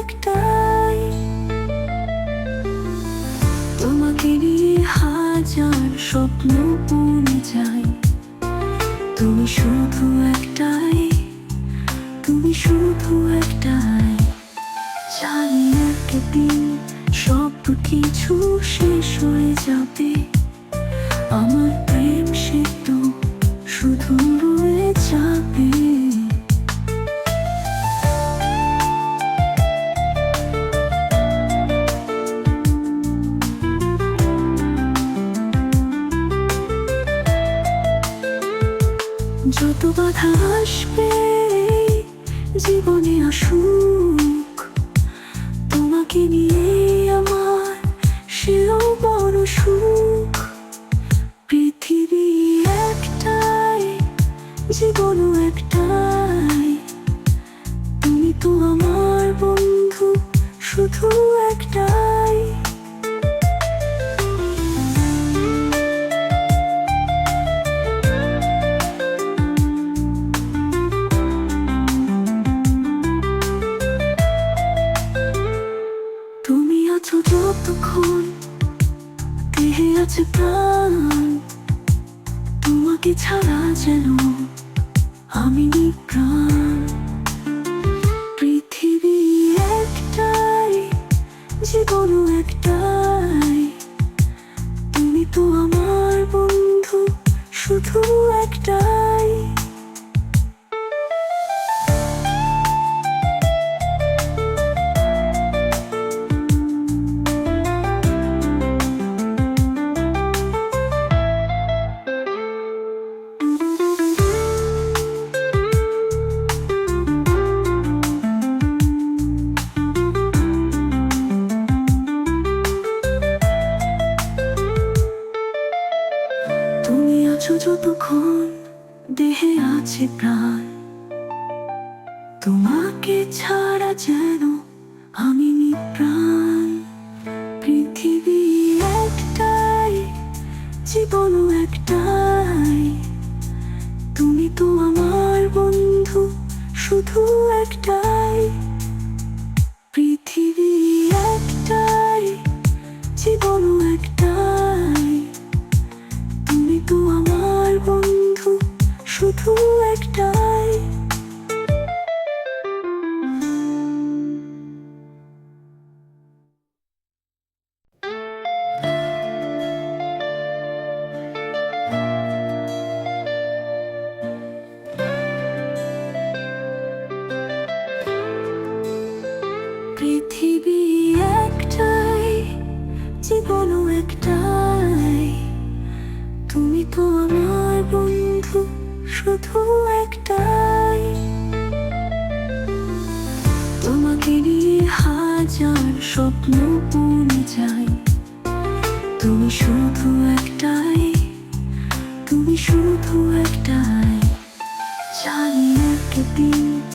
একটাই। তোমাকে হাজার স্বপ্ন পূর্ণে যায় তুমি শুধু একটাই, তুমি শুধু একটাই। জানি একদিন সব কিছু শেষ হয়ে যাবে। আমার যত বাধা আসবে, জীবনে আসুক। তোমাকে নিয়ে আমার সেও বড় সুখ। পৃথিবী একটাই, জীবনও একটাই। যতক্ষণ দেহে আছে প্রাণ। তোমাকে ছাড়া যেন আমি নিপ্রাণ পৃথিবী একটাই, জীবনও একটাই। তুমি তো আমার বন্ধু, শুধু একটাই। যতক্ষণ দেহে আছে প্রাণ। তোমাকে ছাড়া যেন আমি নিপ্রাণ। পৃথিবী একটাই, জীবন একটাই। তুমি তো আমার বন্ধু, শুধু একটাই। পৃথিবী একটাই, জীবন একটাই। তুমি তো আমার শুধু একটাই। পৃথিবী একটাই জীবনও একটাই। শুধু একটাই তোমাকে নিয়ে হাজার স্বপ্ন পূর্ণে যায় তুমি শুধু একটাই, তুমি শুধু একটাই। জানি একদিন